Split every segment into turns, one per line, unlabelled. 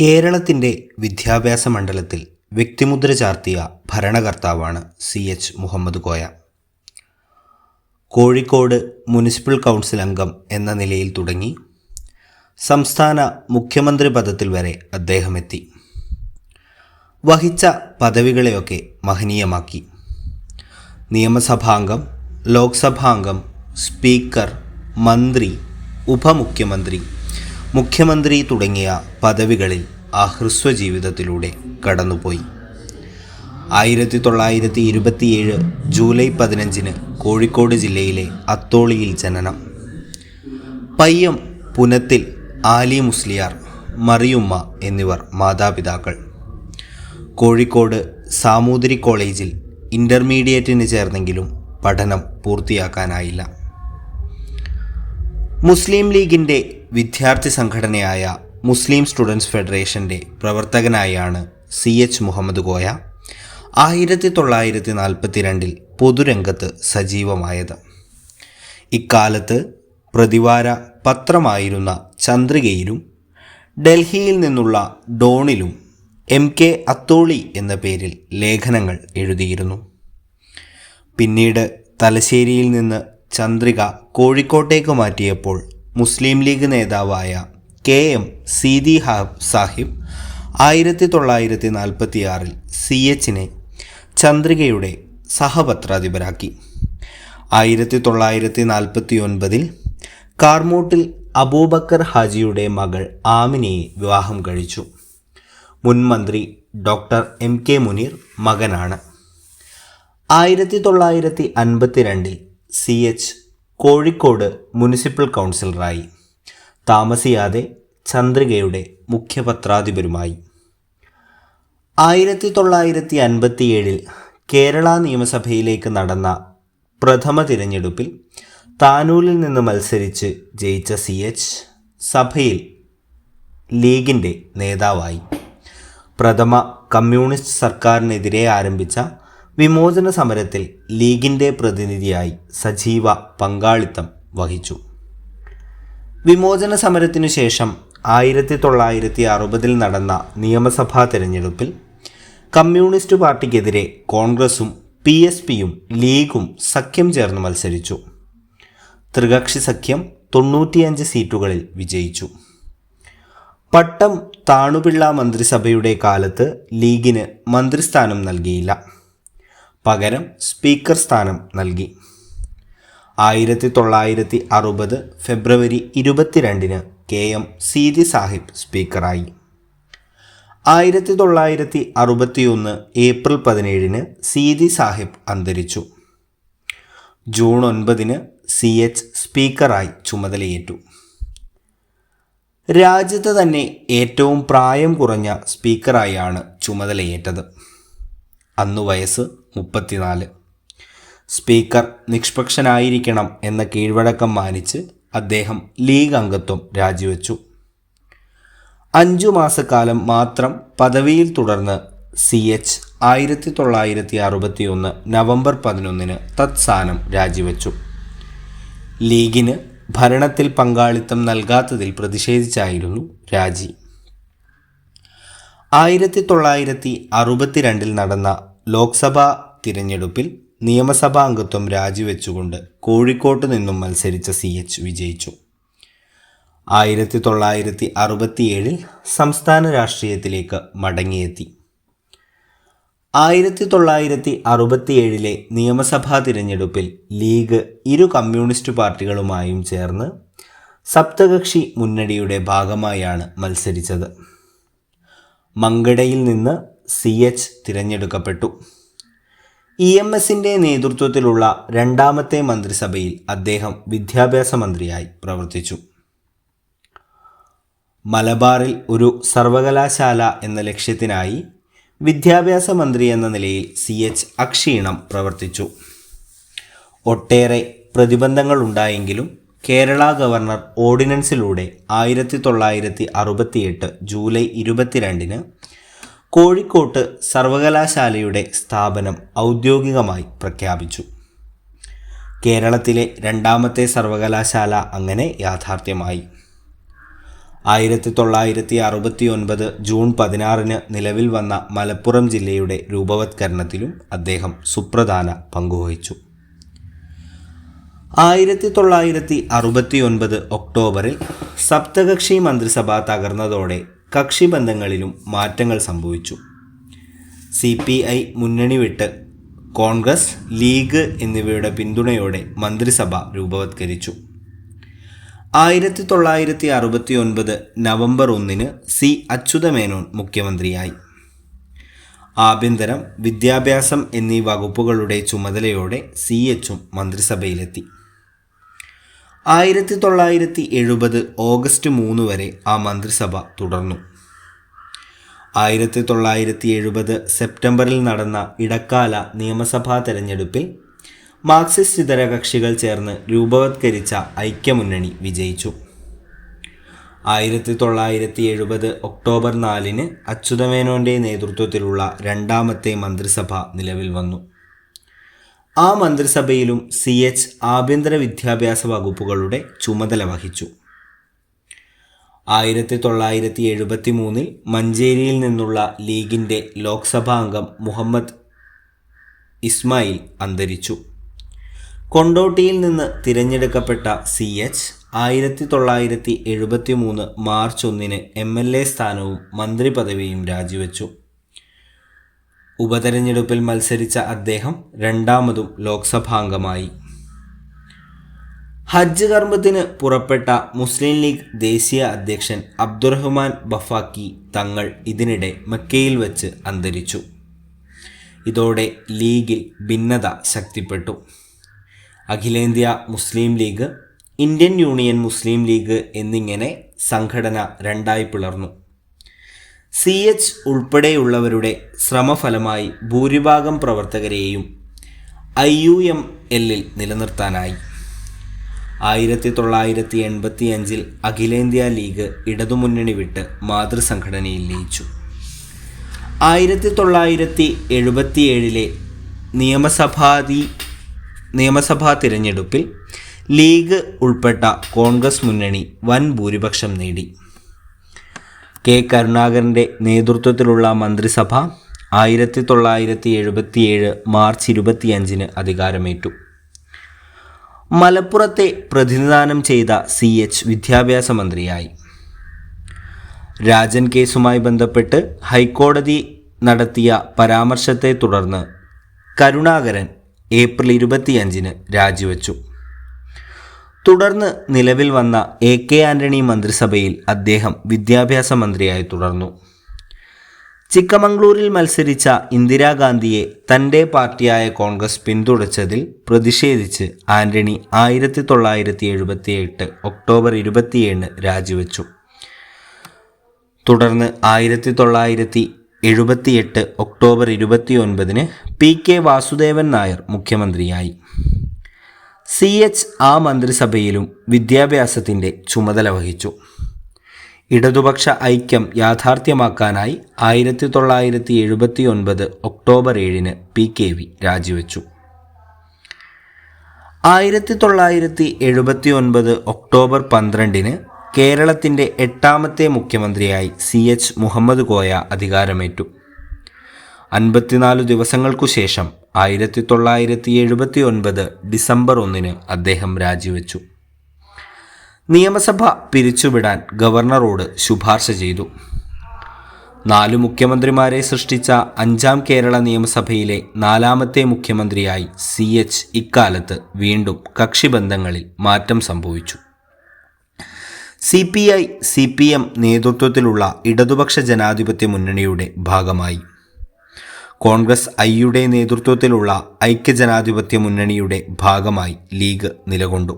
കേരളത്തിന്റെ വിദ്യാഭ്യാസ മണ്ഡലത്തിൽ വ്യക്തിമുദ്ര ചാർത്തിയ ഭരണകർത്താവാണ് C H Muhammad Koya. Kozhikode municipal council അംഗം എന്ന നിലയിൽ തുടങ്ങി സംസ്ഥാന മുഖ്യമന്ത്രി പദത്തിൽ വരെ അദ്ദേഹം എത്തി. വഹിച്ച പദവികളെയൊക്കെ മഹനീയമാക്കി. നിയമസഭാംഗം ലോക്സഭാംഗം സ്പീക്കർ മന്ത്രി ഉപമുഖ്യമന്ത്രി മുഖ്യമന്ത്രി തുടങ്ങിയ പദവികളിൽ ആ ഹ്രസ്വ ജീവിതത്തിലൂടെ കടന്നുപോയി. ആയിരത്തി തൊള്ളായിരത്തി ഇരുപത്തിയേഴ് ജൂലൈ പതിനഞ്ചിന് കോഴിക്കോട് ജില്ലയിലെ അത്തോളിയിൽ ജനനം. പയ്യം പുനത്തിൽ ആലി മുസ്ലിയാർ മറിയുമ്മ എന്നിവർ മാതാപിതാക്കൾ. കോഴിക്കോട് സാമൂതിരി കോളേജിൽ ഇന്റർമീഡിയറ്റിന് ചേർന്നെങ്കിലും പഠനം പൂർത്തിയാക്കാനായില്ല. മുസ്ലിം ലീഗിന്റെ വിദ്യാർത്ഥി സംഘടനയായ മുസ്ലിം സ്റ്റുഡൻസ് ഫെഡറേഷന്റെ പ്രവർത്തകനായാണ് സി എച്ച് മുഹമ്മദ് കോയ ആയിരത്തി തൊള്ളായിരത്തി നാൽപ്പത്തിരണ്ടിൽ പൊതുരംഗത്ത് സജീവമായത്. ഇക്കാലത്ത് പ്രതിവാര പത്രമായിരുന്ന ചന്ദ്രികയിലും ഡൽഹിയിൽ നിന്നുള്ള ഡോണിലും എം കെ അത്തോളി എന്ന പേരിൽ ലേഖനങ്ങൾ എഴുതിയിരുന്നു. പിന്നീട് തലശ്ശേരിയിൽ നിന്ന് ചന്ദ്രിക കോഴിക്കോട്ടേക്ക് മാറ്റിയപ്പോൾ മുസ്ലിം ലീഗ് നേതാവായ കെ എം സീതി സാഹിബ് ആയിരത്തി തൊള്ളായിരത്തി നാൽപ്പത്തിയാറിൽ സി എച്ചിനെ ചന്ദ്രികയുടെ സഹപത്രാധിപരാക്കി. ആയിരത്തി തൊള്ളായിരത്തി നാൽപ്പത്തി ഒൻപതിൽ കാർമൂട്ടിൽ അബൂബക്കർ ഹാജിയുടെ മകൾ ആമിനയെ വിവാഹം കഴിച്ചു. മുൻമന്ത്രി ഡോക്ടർ എം കെ മുനീർ മകനാണ്. ആയിരത്തി തൊള്ളായിരത്തി അൻപത്തിരണ്ടിൽ സി എച്ച് കോഴിക്കോട് മുനിസിപ്പൽ കൗൺസിലറായി. താമസിയാതെ ചന്ദ്രികയുടെ മുഖ്യപത്രാധിപരുമായി. ആയിരത്തി തൊള്ളായിരത്തി അൻപത്തിയേഴിൽ കേരള നിയമസഭയിലേക്ക് നടന്ന പ്രഥമ തിരഞ്ഞെടുപ്പിൽ താനൂരിൽ നിന്ന് മത്സരിച്ച് ജയിച്ച സി എച്ച് സഭയിൽ ലീഗിന്റെ നേതാവായി. പ്രഥമ കമ്മ്യൂണിസ്റ്റ് സർക്കാരിനെതിരെ ആരംഭിച്ച വിമോചന സമരത്തിൽ ലീഗിന്റെ പ്രതിനിധിയായി സജീവ പങ്കാളിത്തം വഹിച്ചു. വിമോചന സമരത്തിനു ശേഷം ആയിരത്തി തൊള്ളായിരത്തി അറുപതിൽ നടന്ന നിയമസഭാ തെരഞ്ഞെടുപ്പിൽ കമ്മ്യൂണിസ്റ്റ് പാർട്ടിക്കെതിരെ കോൺഗ്രസും പി എസ് പിയും ലീഗും സഖ്യം ചേർന്ന് മത്സരിച്ചു. ത്രികക്ഷി സഖ്യം തൊണ്ണൂറ്റിയഞ്ച് സീറ്റുകളിൽ വിജയിച്ചു. പട്ടം താണുപിള്ള മന്ത്രിസഭയുടെ കാലത്ത് ലീഗിന് മന്ത്രിസ്ഥാനം നൽകിയില്ല. പകരം സ്പീക്കർ സ്ഥാനം നൽകി. ആയിരത്തി തൊള്ളായിരത്തി അറുപത് ഫെബ്രുവരി ഇരുപത്തിരണ്ടിന് കെ എം സീതി സാഹിബ് സ്പീക്കറായി. ആയിരത്തി തൊള്ളായിരത്തി അറുപത്തിയൊന്ന് ഏപ്രിൽ പതിനേഴിന് സീതി സാഹിബ് അന്തരിച്ചു. ജൂൺ ഒൻപതിന് സി എച്ച് സ്പീക്കറായി ചുമതലയേറ്റു. രാജ്യത്ത് തന്നെ ഏറ്റവും പ്രായം കുറഞ്ഞ സ്പീക്കറായാണ് ചുമതലയേറ്റത്. അന്ന് വയസ്സ് മുപ്പത്തിനാല്. സ്പീക്കർ നിഷ്പക്ഷനായിരിക്കണം എന്ന കീഴ്വഴക്കം മാനിച്ച് അദ്ദേഹം ലീഗ് അംഗത്വം രാജിവെച്ചു. അഞ്ചു മാസക്കാലം മാത്രം പദവിയിൽ തുടർന്ന് സി എച്ച് ആയിരത്തി തൊള്ളായിരത്തി അറുപത്തി ഒന്ന് നവംബർ പതിനൊന്നിന് തത്സ്ഥാനം രാജിവെച്ചു. ലീഗിന് ഭരണത്തിൽ പങ്കാളിത്തം നൽകാത്തതിൽ പ്രതിഷേധിച്ചായിരുന്നു രാജി. ആയിരത്തി തൊള്ളായിരത്തി അറുപത്തിരണ്ടിൽ നടന്ന ലോക്സഭാ തിരഞ്ഞെടുപ്പിൽ നിയമസഭാ അംഗത്വം രാജിവെച്ചുകൊണ്ട് കോഴിക്കോട്ട് നിന്നും മത്സരിച്ച സി എച്ച് വിജയിച്ചു. ആയിരത്തി തൊള്ളായിരത്തി അറുപത്തിയേഴിൽ സംസ്ഥാന രാഷ്ട്രീയത്തിലേക്ക് മടങ്ങിയെത്തി. ആയിരത്തി തൊള്ളായിരത്തി അറുപത്തിയേഴിലെ നിയമസഭാ തിരഞ്ഞെടുപ്പിൽ ലീഗ് ഇരു കമ്മ്യൂണിസ്റ്റ് പാർട്ടികളുമായും ചേർന്ന് സപ്തകക്ഷി മുന്നണിയുടെ ഭാഗമായാണ് മത്സരിച്ചത്. മങ്കടയിൽ നിന്ന് സി എച്ച് തിരഞ്ഞെടുക്കപ്പെട്ടു. ഇ എം എസിന്റെ നേതൃത്വത്തിലുള്ള രണ്ടാമത്തെ മന്ത്രിസഭയിൽ അദ്ദേഹം വിദ്യാഭ്യാസ മന്ത്രിയായി പ്രവർത്തിച്ചു. മലബാറിൽ ഒരു സർവകലാശാല എന്ന ലക്ഷ്യത്തിനായി വിദ്യാഭ്യാസ മന്ത്രി എന്ന നിലയിൽ സി എച്ച് അക്ഷീണം പ്രവർത്തിച്ചു. ഒട്ടേറെ പ്രതിബന്ധങ്ങൾ ഉണ്ടായെങ്കിലും കേരള ഗവർണർ ഓർഡിനൻസിലൂടെ ആയിരത്തി തൊള്ളായിരത്തി അറുപത്തിയെട്ട് ജൂലൈ ഇരുപത്തിരണ്ടിന് കോഴിക്കോട്ട് സർവകലാശാലയുടെ സ്ഥാപനം ഔദ്യോഗികമായി പ്രഖ്യാപിച്ചു. കേരളത്തിലെ രണ്ടാമത്തെ സർവകലാശാല അങ്ങനെ യാഥാർത്ഥ്യമായി. ആയിരത്തി തൊള്ളായിരത്തി അറുപത്തി ഒൻപത് ജൂൺ പതിനാറിന് നിലവിൽ വന്ന മലപ്പുറം ജില്ലയുടെ രൂപവത്കരണത്തിലും അദ്ദേഹം സുപ്രധാന പങ്കുവഹിച്ചു ആയിരത്തി തൊള്ളായിരത്തി അറുപത്തി ഒൻപത് ഒക്ടോബറിൽ സപ്തകക്ഷി മന്ത്രിസഭ തകർന്നതോടെ കക്ഷിബന്ധങ്ങളിലും മാറ്റങ്ങൾ സംഭവിച്ചു. സി പി ഐ മുന്നണി വിട്ട് കോൺഗ്രസ് ലീഗ് എന്നിവയുടെ പിന്തുണയോടെ മന്ത്രിസഭ രൂപവത്കരിച്ചു. ആയിരത്തി തൊള്ളായിരത്തി അറുപത്തി ഒൻപത് നവംബർ ഒന്നിന് സി അച്യുതമേനോൻ മുഖ്യമന്ത്രിയായി. ആഭ്യന്തരം വിദ്യാഭ്യാസം എന്നീ വകുപ്പുകളുടെ ചുമതലയോടെ സി എച്ചും മന്ത്രിസഭയിലെത്തി. ആയിരത്തി തൊള്ളായിരത്തി എഴുപത് ഓഗസ്റ്റ് മൂന്ന് വരെ ആ മന്ത്രിസഭ തുടർന്നു. ആയിരത്തി തൊള്ളായിരത്തി എഴുപത് സെപ്റ്റംബറിൽ നടന്ന ഇടക്കാല നിയമസഭാ തെരഞ്ഞെടുപ്പിൽ മാർക്സിസ്റ്റ് ഇതര കക്ഷികൾ ചേർന്ന് രൂപവത്കരിച്ച ഐക്യമുന്നണി വിജയിച്ചു. ആയിരത്തി തൊള്ളായിരത്തി എഴുപത് ഒക്ടോബർ നാലിന് അച്യുതമേനോന്റെ നേതൃത്വത്തിലുള്ള രണ്ടാമത്തെ മന്ത്രിസഭ നിലവിൽ വന്നു. ആ മന്ത്രിസഭയിലും സി എച്ച് ആഭ്യന്തര വിദ്യാഭ്യാസ വകുപ്പുകളുടെ ചുമതല വഹിച്ചു. ആയിരത്തി തൊള്ളായിരത്തി എഴുപത്തി മൂന്നിൽ മഞ്ചേരിയിൽ നിന്നുള്ള ലീഗിന്റെ ലോക്സഭാ അംഗം മുഹമ്മദ് ഇസ്മായിൽ അന്തരിച്ചു. കൊണ്ടോട്ടിയിൽ നിന്ന് തിരഞ്ഞെടുക്കപ്പെട്ട സി എച്ച് ആയിരത്തി തൊള്ളായിരത്തി എഴുപത്തി മൂന്ന് മാർച്ച് ഒന്നിന് എം എൽ എ സ്ഥാനവും മന്ത്രി പദവിയും രാജിവെച്ചു. ഉപതെരഞ്ഞെടുപ്പിൽ മത്സരിച്ച അദ്ദേഹം രണ്ടാമതും ലോക്സഭാംഗമായി. ഹജ്ജ് കർമ്മത്തിന് പുറപ്പെട്ട മുസ്ലിം ലീഗ് ദേശീയ അധ്യക്ഷൻ അബ്ദുറഹ്മാൻ ബഫാക്കി തങ്ങൾ ഇതിനിടെ മക്കയിൽ വച്ച് അന്തരിച്ചു. ഇതോടെ ലീഗിൽ ഭിന്നത ശക്തിപ്പെട്ടു. അഖിലേന്ത്യാ Muslim League Indian Union Muslim League എന്നിങ്ങനെ സംഘടന രണ്ടായി പിളർന്നു. സി എച്ച് ഉൾപ്പെടെയുള്ളവരുടെ ശ്രമഫലമായി ഭൂരിഭാഗം പ്രവർത്തകരെയും ഐ യു എം എല്ലിൽ നിലനിർത്താനായി. ആയിരത്തി തൊള്ളായിരത്തി എൺപത്തി അഞ്ചിൽ അഖിലേന്ത്യാ ലീഗ് ഇടതുമുന്നണി വിട്ട് മാതൃസംഘടനയിൽ ലയിച്ചു. ആയിരത്തി തൊള്ളായിരത്തി എഴുപത്തിയേഴിലെ നിയമസഭാതി നിയമസഭാ തിരഞ്ഞെടുപ്പിൽ ലീഗ് ഉൾപ്പെട്ട കോൺഗ്രസ് മുന്നണി വൻ ഭൂരിപക്ഷം നേടി. കെ കരുണാകരന്റെ നേതൃത്വത്തിലുള്ള മന്ത്രിസഭ ആയിരത്തി തൊള്ളായിരത്തി എഴുപത്തിയേഴ് മാർച്ച് ഇരുപത്തിയഞ്ചിന് അധികാരമേറ്റു. മലപ്പുറത്തെ പ്രതിനിധാനം ചെയ്ത സി എച്ച് വിദ്യാഭ്യാസ മന്ത്രിയായി. രാജൻ കേസുമായി ബന്ധപ്പെട്ട് ഹൈക്കോടതി നടത്തിയ പരാമർശത്തെ തുടർന്ന് കരുണാകരൻ ഏപ്രിൽ ഇരുപത്തിയഞ്ചിന് രാജിവെച്ചു. തുടർന്ന് നിലവിൽ വന്ന എ കെ ആന്റണി മന്ത്രിസഭയിൽ അദ്ദേഹം വിദ്യാഭ്യാസ മന്ത്രിയായി തുടർന്നു. ചിക്കമംഗ്ലൂരിൽ മത്സരിച്ച ഇന്ദിരാഗാന്ധിയെ തന്റെ പാർട്ടിയായ കോൺഗ്രസ് പിന്തുണച്ചതിൽ പ്രതിഷേധിച്ച് ആന്റണി ആയിരത്തി തൊള്ളായിരത്തി എഴുപത്തിയെട്ട് ഒക്ടോബർ ഇരുപത്തിയേഴിന് രാജിവെച്ചു. തുടർന്ന് ആയിരത്തി തൊള്ളായിരത്തി എഴുപത്തിയെട്ട് ഒക്ടോബർ ഇരുപത്തിയൊൻപതിന് പി കെ വാസുദേവൻ നായർ മുഖ്യമന്ത്രിയായി. സി എച്ച് ആ മന്ത്രിസഭയിലും വിദ്യാഭ്യാസത്തിന്റെ ചുമതല വഹിച്ചു. ഇടതുപക്ഷ ഐക്യം യാഥാർത്ഥ്യമാക്കാനായി ആയിരത്തി തൊള്ളായിരത്തി എഴുപത്തി ഒൻപത് ഒക്ടോബർ ഏഴിന് പി കെ വി രാജിവെച്ചു. ആയിരത്തി തൊള്ളായിരത്തി എഴുപത്തി ഒൻപത് ഒക്ടോബർ പന്ത്രണ്ടിന് കേരളത്തിന്റെ എട്ടാമത്തെ മുഖ്യമന്ത്രിയായി സി എച്ച് മുഹമ്മദ് കോയ അധികാരമേറ്റു. അൻപത്തിനാല് ദിവസങ്ങൾക്കു ശേഷം ആയിരത്തി തൊള്ളായിരത്തി എഴുപത്തി ഒൻപത് ഡിസംബർ ഒന്നിന് അദ്ദേഹം രാജിവെച്ചു. നിയമസഭ പിരിച്ചുവിടാൻ ഗവർണറോട് ശുപാർശ ചെയ്തു. നാലു മുഖ്യമന്ത്രിമാരെ സൃഷ്ടിച്ച അഞ്ചാം കേരള നിയമസഭയിലെ നാലാമത്തെ മുഖ്യമന്ത്രിയായി സി എച്ച് ഇക്കാലത്ത് വീണ്ടും കക്ഷിബന്ധങ്ങളിൽ മാറ്റം സംഭവിച്ചു. C P I C P M നേതൃത്വത്തിലുള്ള ഇടതുപക്ഷ ജനാധിപത്യ മുന്നണിയുടെ ഭാഗമായി. കോൺഗ്രസ് ഐയുടെ നേതൃത്വത്തിലുള്ള ഐക്യജനാധിപത്യ മുന്നണിയുടെ ഭാഗമായി ലീഗ് നിലകൊണ്ടു.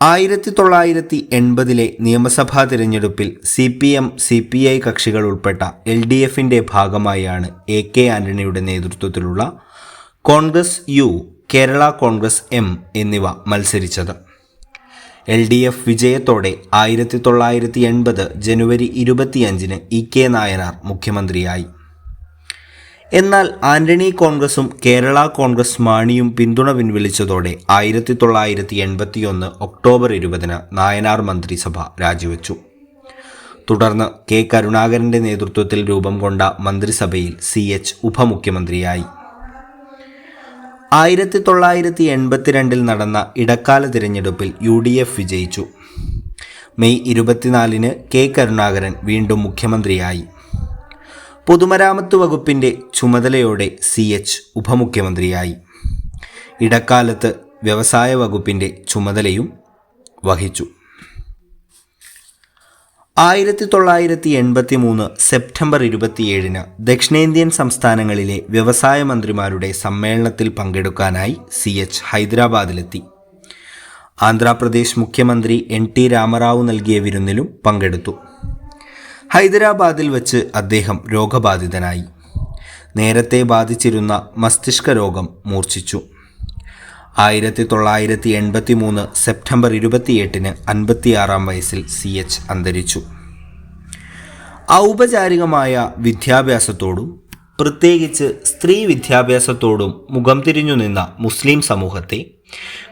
ആയിരത്തി തൊള്ളായിരത്തി എൺപതിലെ നിയമസഭാ തിരഞ്ഞെടുപ്പിൽ C P M C P I കക്ഷികൾ ഉൾപ്പെട്ട എൽ ഡി എഫിന്റെ ഭാഗമായാണ് എ കെ ആന്റണിയുടെ നേതൃത്വത്തിലുള്ള Congress U Kerala Congress M എന്നിവ മത്സരിച്ചത്. എൽ ഡി എഫ് വിജയത്തോടെ ആയിരത്തി തൊള്ളായിരത്തി എൺപത് ജനുവരി ഇരുപത്തിയഞ്ചിന് ഇ കെ നായനാർ മുഖ്യമന്ത്രിയായി. എന്നാൽ ആന്റണി കോൺഗ്രസും കേരള കോൺഗ്രസ് മാണിയും പിന്തുണ പിൻവലിച്ചതോടെ ആയിരത്തി തൊള്ളായിരത്തി എൺപത്തിയൊന്ന് ഒക്ടോബർ ഇരുപതിന് നായനാർ മന്ത്രിസഭ രാജിവെച്ചു. തുടർന്ന് കെ കരുണാകരന്റെ നേതൃത്വത്തിൽ രൂപം കൊണ്ട മന്ത്രിസഭയിൽ സി എച്ച് ഉപമുഖ്യമന്ത്രിയായി. ആയിരത്തി തൊള്ളായിരത്തി എൺപത്തിരണ്ടിൽ നടന്ന ഇടക്കാല തിരഞ്ഞെടുപ്പിൽ യു ഡി എഫ് വിജയിച്ചു. മെയ് ഇരുപത്തിനാലിന് കെ കരുണാകരൻ വീണ്ടും മുഖ്യമന്ത്രിയായി. പൊതുമരാമത്ത് വകുപ്പിന്റെ ചുമതലയോടെ സി എച്ച് ഉപമുഖ്യമന്ത്രിയായി. ഇടക്കാലത്ത് വ്യവസായ വകുപ്പിന്റെ ചുമതലയും വഹിച്ചു. ആയിരത്തി തൊള്ളായിരത്തി എൺപത്തി മൂന്ന് സെപ്റ്റംബർ ഇരുപത്തിയേഴിന് ദക്ഷിണേന്ത്യൻ സംസ്ഥാനങ്ങളിലെ വ്യവസായ മന്ത്രിമാരുടെ സമ്മേളനത്തിൽ പങ്കെടുക്കാനായി സി എച്ച് ഹൈദരാബാദിലെത്തി. ആന്ധ്രാപ്രദേശ് മുഖ്യമന്ത്രി എൻ ടി രാമറാവു നൽകിയ വിരുന്നിലും പങ്കെടുത്തു. ഹൈദരാബാദിൽ വച്ച് അദ്ദേഹം രോഗബാധിതനായി. നേരത്തെ ബാധിച്ചിരുന്ന മസ്തിഷ്ക രോഗം മൂർച്ഛിച്ചു. ആയിരത്തി തൊള്ളായിരത്തി എൺപത്തി മൂന്ന് സെപ്റ്റംബർ ഇരുപത്തിയെട്ടിന് അൻപത്തിയാറാം വയസ്സിൽ സി എച്ച് അന്തരിച്ചു. ഔപചാരികമായ വിദ്യാഭ്യാസത്തോടും പ്രത്യേകിച്ച് സ്ത്രീ വിദ്യാഭ്യാസത്തോടും മുഖം തിരിഞ്ഞു നിന്ന മുസ്ലിം സമൂഹത്തെ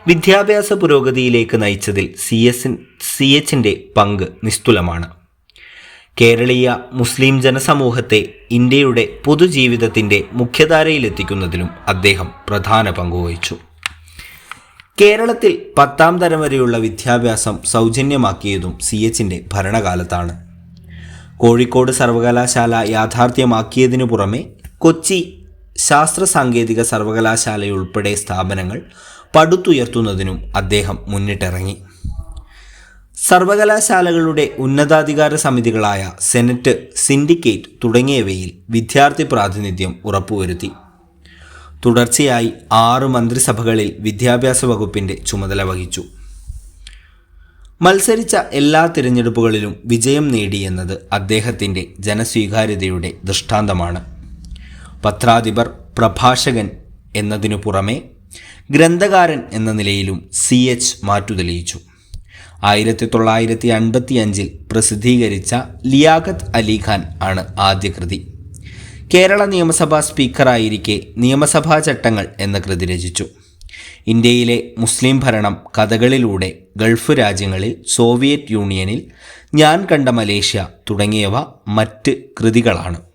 വിദ്യാഭ്യാസ പുരോഗതിയിലേക്ക് നയിച്ചതിൽ സി എസ് സി എച്ചിന്റെ പങ്ക് നിസ്തുലമാണ്. കേരളീയ മുസ്ലിം ജനസമൂഹത്തെ ഇന്ത്യയുടെ പൊതുജീവിതത്തിന്റെ മുഖ്യധാരയിലെത്തിക്കുന്നതിലും അദ്ദേഹം പ്രധാന പങ്കുവഹിച്ചു കേരളത്തിൽ പത്താം തരം വരെയുള്ള വിദ്യാഭ്യാസം സൗജന്യമാക്കിയതും സി എച്ചിന്റെ ഭരണകാലത്താണ്. കോഴിക്കോട് സർവകലാശാല യാഥാർത്ഥ്യമാക്കിയതിനു പുറമെ കൊച്ചി ശാസ്ത്ര സാങ്കേതിക സർവകലാശാലയുൾപ്പെടെ സ്ഥാപനങ്ങൾ പടുത്തുയർത്തുന്നതിനും അദ്ദേഹം മുന്നിട്ടിറങ്ങി. സർവകലാശാലകളുടെ ഉന്നതാധികാര സമിതികളായ സെനറ്റ് സിൻഡിക്കേറ്റ് തുടങ്ങിയവയിൽ വിദ്യാർത്ഥി പ്രാതിനിധ്യം ഉറപ്പുവരുത്തി. തുടർച്ചയായി ആറ് മന്ത്രിസഭകളിൽ വിദ്യാഭ്യാസ വകുപ്പിന്റെ ചുമതല വഹിച്ചു. മത്സരിച്ച എല്ലാ തിരഞ്ഞെടുപ്പുകളിലും വിജയം നേടിയെന്നത് അദ്ദേഹത്തിന്റെ ജനസ്വീകാര്യതയുടെ ദൃഷ്ടാന്തമാണ്. പത്രാധിപർ പ്രഭാഷകൻ എന്നതിനു പുറമെ ഗ്രന്ഥകാരൻ എന്ന നിലയിലും സി എച്ച് മാറ്റുതെളിയിച്ചു. ആയിരത്തി തൊള്ളായിരത്തി അൻപത്തി അഞ്ചിൽ പ്രസിദ്ധീകരിച്ച ലിയാഖത്ത് അലിഖാൻ ആണ് ആദ്യ കൃതി. കേരള നിയമസഭാ സ്പീക്കറായിരിക്കെ നിയമസഭാ ചട്ടങ്ങൾ എന്ന കൃതി രചിച്ചു. ഇന്ത്യയിലെ മുസ്ലിം ഭരണം കഥകളിലൂടെ ഗൾഫ് രാജ്യങ്ങളിൽ സോവിയറ്റ് യൂണിയനിൽ ഞാൻ കണ്ട മലേഷ്യ തുടങ്ങിയവ മറ്റ് കൃതികളാണ്.